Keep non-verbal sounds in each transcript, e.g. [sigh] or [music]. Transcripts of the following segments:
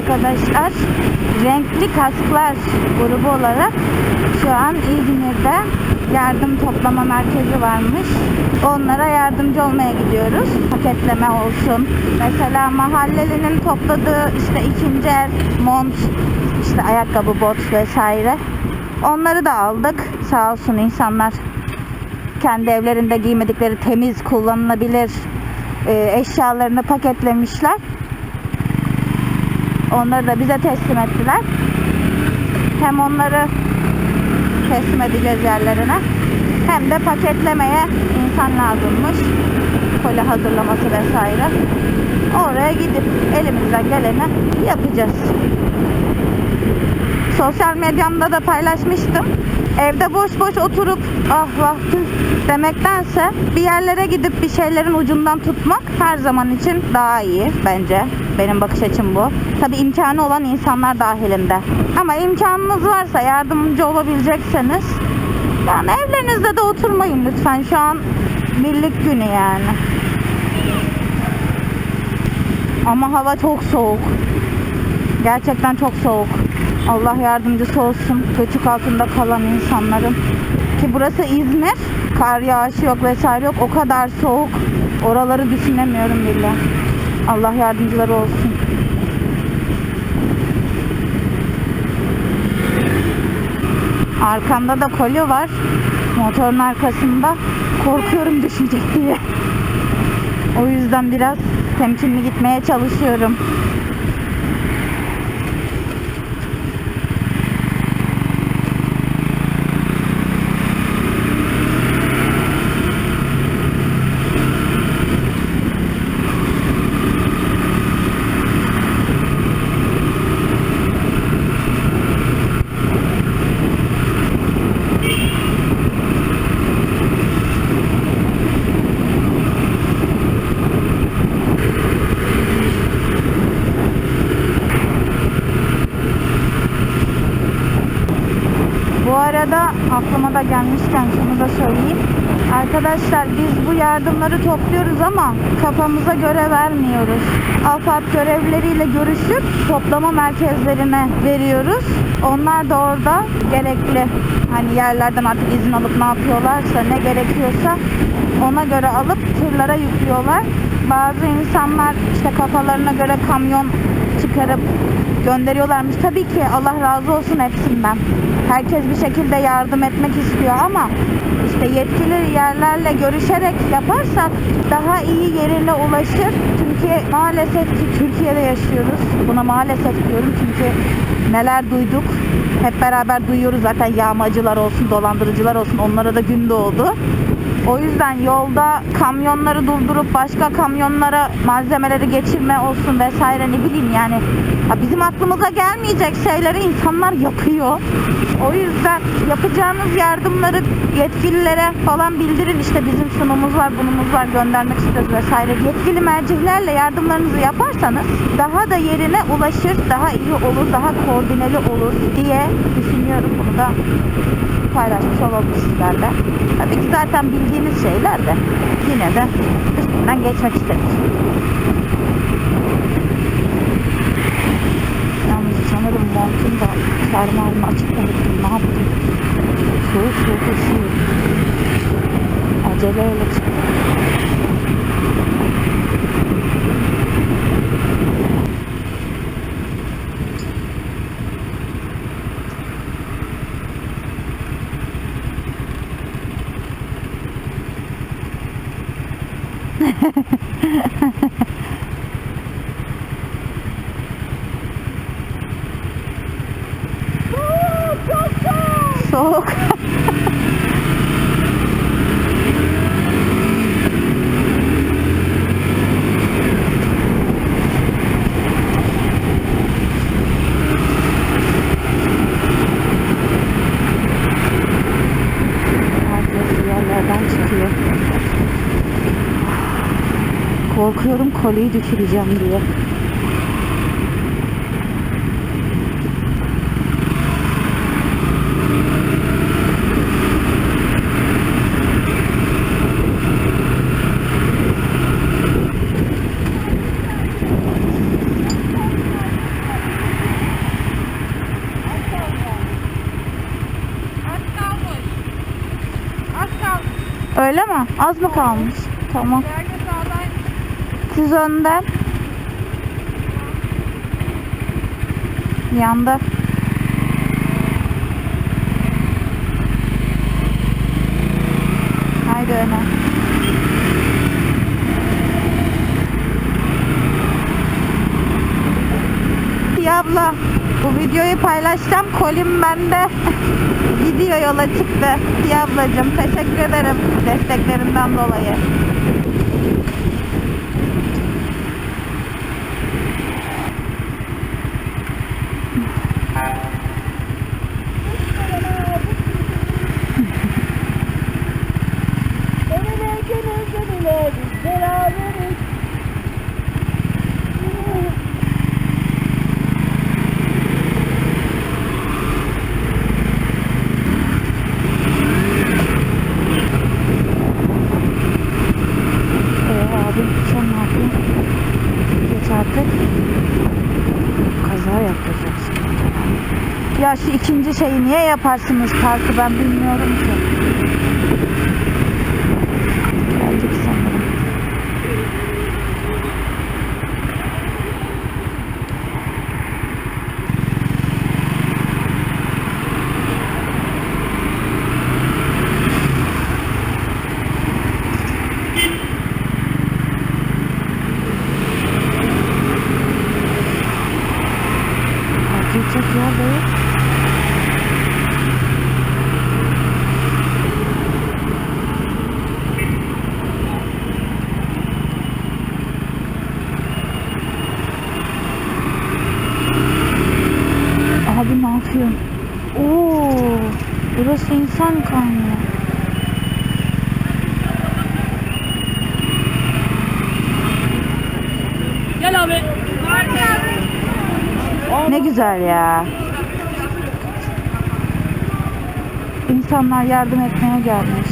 arkadaşlar. Renkli Kasklar grubu olarak şu an İzmir'de yardım toplama merkezi varmış. Onlara yardımcı olmaya gidiyoruz. Paketleme olsun. Mesela mahallelinin topladığı işte ikinci el mont, işte ayakkabı, bot vesaire. Onları da aldık. Sağ olsun insanlar kendi evlerinde giymedikleri temiz, kullanılabilir e, eşyalarını paketlemişler. Onları da bize teslim ettiler. Hem onları teslim edeceğiz yerlerine hem de paketlemeye insan lazımmış. Koli hazırlaması vesaire. Oraya gidip elimizden geleni yapacağız. Sosyal medyamda da paylaşmıştım. Evde boş boş oturup ah vah demektense bir yerlere gidip bir şeylerin ucundan tutmak her zaman için daha iyi bence. Benim bakış açım bu. Tabi imkanı olan insanlar dahilinde. Ama imkanınız varsa yardımcı olabilecekseniz yani evlerinizde de oturmayın lütfen. Şu an birlik günü yani. Ama hava çok soğuk. Gerçekten çok soğuk. Allah yardımcısı olsun göçük altında kalan insanların. Ki burası İzmir. Kar yağışı yok vesaire yok. O kadar soğuk. Oraları düşünemiyorum bile. Allah yardımcıları olsun. Arkamda da koli var. Motorun arkasında. Korkuyorum düşecek diye. O yüzden biraz temkinli gitmeye çalışıyorum. Bu arada aklıma da gelmişken şunu da söyleyeyim. Arkadaşlar biz bu yardımları topluyoruz ama kafamıza göre vermiyoruz. AFAD görevlileriyle görüşüp toplama merkezlerine veriyoruz. Onlar da orada gerekli hani yerlerden artık izin alıp ne yapıyorlarsa ne gerekiyorsa ona göre alıp tırlara yüklüyorlar. Bazı insanlar işte kafalarına göre kamyon çıkarıp gönderiyorlarmış. Tabii ki Allah razı olsun hepsinden. Herkes bir şekilde yardım etmek istiyor ama işte yetkili yerlerle görüşerek yaparsak daha iyi yerine ulaşır. Çünkü maalesef ki Türkiye'de yaşıyoruz. Buna maalesef diyorum çünkü neler duyduk. Hep beraber duyuyoruz zaten yağmacılar olsun, dolandırıcılar olsun onlara da gün doğdu. O yüzden yolda kamyonları durdurup başka kamyonlara malzemeleri geçirme olsun vesaire ne bileyim yani ha bizim aklımıza gelmeyecek şeyleri insanlar yapıyor. O yüzden yapacağınız yardımları yetkililere falan bildirin işte bizim şunumuz var bunumuz var göndermek istiyoruz vesaire. Yetkili mercilerle yardımlarınızı yaparsanız daha da yerine ulaşır, daha iyi olur, daha koordineli olur diye düşünüyorum bunu da paylaşmış olalım sizlerle. Tabii ki zaten bildiğiniz şeyler de yine de üstünden geçmek istedim. Montun da fermuarını açık unuttum. Ne yaptım? Soğuk soğuk üşüyor. Aceleyle çıktım. Soğuk. Korkuyorum koliyi düşüreceğim diye. Öyle mi? Az mı kalmış? Tamam. Siz önden. Yanda. Haydi öne. Ya abla bu videoyu paylaşacağım. Kolim bende. [laughs] Gidiyor yola çıktı. Ya ablacığım teşekkür ederim desteklerinden dolayı. Ee abi sen ne yapıyorsun? Geç artık. Kaza yapacaksın. Ya şu ikinci şeyi niye yaparsınız parkı ben bilmiyorum ki. Geldik sanırım. Park edecek yer de yok. Abi ne yapıyorsun? Oo, burası insan kaynıyor. Gel abi. Ne güzel ya. İnsanlar yardım etmeye gelmiş.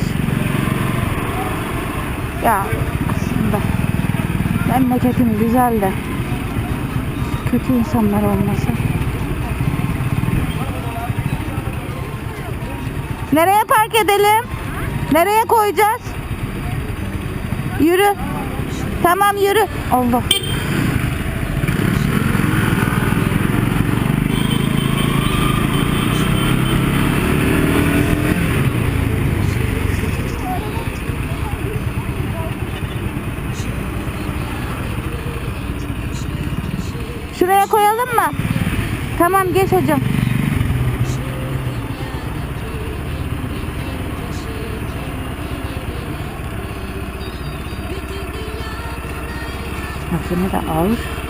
Ya aslında memleketim güzel de kötü insanlar olmasa. Nereye park edelim? Nereye koyacağız? Yürü. Tamam yürü. Allah. Şuraya koyalım mı? Tamam geç hocam. Kinder aus